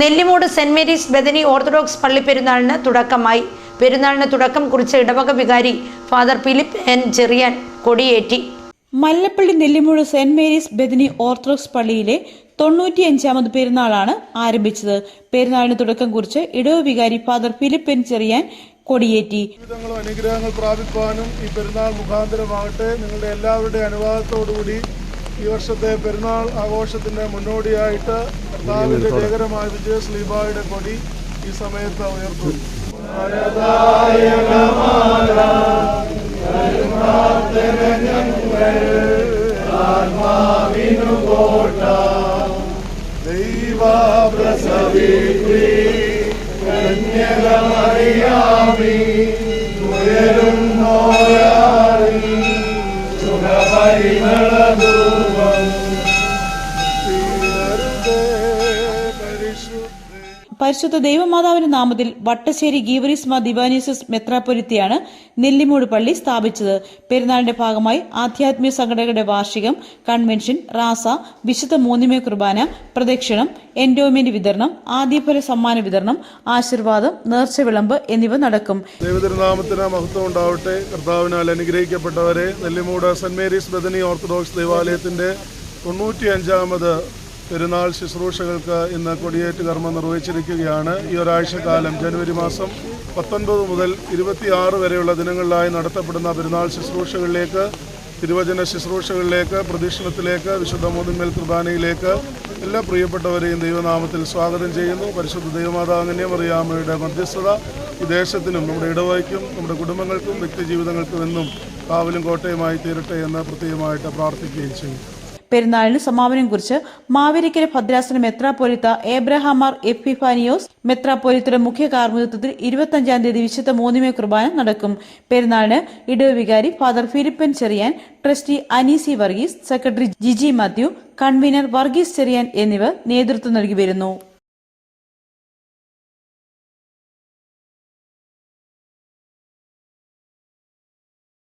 Nellimoodu Saint Mary's Bethany Orthodox പള്ളി പെരുന്നാളിന് തുടക്കമായി. പെരുന്നാളിന് തുടക്കം കുറിച്ച ഇടവക വികാരി father Philip N. Cherian കൊടിയേറ്റി. Mallappally Nellimoodu Saint Mary's Bethany Orthodox പള്ളിയിലെ തൊണ്ണൂറ്റിയഞ്ചാമത് പെരുന്നാളാണ് ആരംഭിച്ചത്. പെരുന്നാളിന് തുടക്കം കുറിച്ച് ഇടവ വികാരി ഫാദർ ഫിലിപ്പ് എൻ. ചെറിയാൻ കൊടിയേറ്റി. അനുഗ്രഹങ്ങൾ പ്രാപിക്കാനും ഈ പെരുന്നാൾ മുഖാന്തരമാകട്ടെ. നിങ്ങളുടെ എല്ലാവരുടെയും അനുവാദത്തോടുകൂടി ഈ വർഷത്തെ പെരുന്നാൾ ആഘോഷത്തിന്റെ മുന്നോടിയായിട്ട് കർത്താവിന്റെ ജയകരമായ വിജയ സ്ലീബായുടെ കൊടി ഈ സമയത്ത് ഉയർത്തും ദൈവപ്രസവിത്രീ കന്യകമറിയാമി ഉയരും നോയാറി സുഖപരിമളധൂപം പരിശുദ്ധ ദൈവമാതാവിന്റെ നാമത്തിൽ വട്ടശ്ശേരി ഗീവരിസ്മ ദിവാനീസസ് മെത്രാപൊരുത്തിയാണ് നെല്ലിമൂട് പള്ളി സ്ഥാപിച്ചത്. പെരുന്നാളിന്റെ ഭാഗമായി ആധ്യാത്മിക സംഘടനകളുടെ വാർഷികം കൺവെൻഷൻ റാസ വിശുദ്ധ മൂന്നിമേ കുർബാന പ്രദക്ഷിണം എൻഡോമെന്റ് വിതരണം ആദ്യഫല സമ്മാന വിതരണം ആശീർവാദം നേർച്ച വിളമ്പ് എന്നിവ നടക്കും. ദൈവതിരുനാമത്തിന് മഹത്വം ഉണ്ടാവട്ടെ. കർത്താവിനാൽ അനുഗ്രഹിക്കപ്പെട്ടവരെ Nellimoodu Saint Mary's Bethany Orthodox ദേവാലയത്തിന്റെ തൊണ്ണൂറ്റി അഞ്ചാമത് പെരുന്നാൾ ശുശ്രൂഷകൾക്ക് ഇന്ന് കൊടിയേറ്റ് കർമ്മം നിർവഹിച്ചിരിക്കുകയാണ്. ഈ ഒരാഴ്ചക്കാലം ജനുവരി മാസം പത്തൊൻപത് മുതൽ ഇരുപത്തിയാറ് വരെയുള്ള ദിനങ്ങളിലായി നടത്തപ്പെടുന്ന പെരുന്നാൾ ശുശ്രൂഷകളിലേക്ക് തിരുവചന ശുശ്രൂഷകളിലേക്ക് പ്രദക്ഷിണത്തിലേക്ക് വിശുദ്ധ മൂന്നിന്മേൽ കുർബാനയിലേക്ക് എല്ലാ പ്രിയപ്പെട്ടവരെയും ദൈവനാമത്തിൽ സ്വാഗതം ചെയ്യുന്നു. പരിശുദ്ധ ദൈവമാതാങ്ങന്യമറിയാമയുടെ മധ്യസ്ഥത ഈ ദേശത്തിനും നമ്മുടെ ഇടവയ്ക്കും നമ്മുടെ കുടുംബങ്ങൾക്കും വ്യക്തിജീവിതങ്ങൾക്കും എന്നും കാവലും കോട്ടയുമായി തീരട്ടെ എന്ന് പ്രത്യേകമായിട്ട് പ്രാർത്ഥിക്കുകയും ചെയ്യും പെരുന്നാളിന് സമാപനം കുറിച്ച് മാവേലിക്കര ഭദ്രാസന മെത്രാപ്പൊലിത്ത ഏബ്രഹാമാർ എപ്പിഫാനിയോസ് മെത്രാപ്പൊലിത്തയുടെ മുഖ്യ കാർമ്മികത്വത്തിൽ ഇരുപത്തഞ്ചാം തീയതി വിശുദ്ധ മൂന്നിമേ കുർബാന നടക്കും. പെരുന്നാളിന് ഇടവ് വികാരി Father Philip N Cherian trustee അനീസി Varghese secretary Jiji Mathew convener Varghese Cherian എന്നിവർ നേതൃത്വം നൽകി വരുന്നു.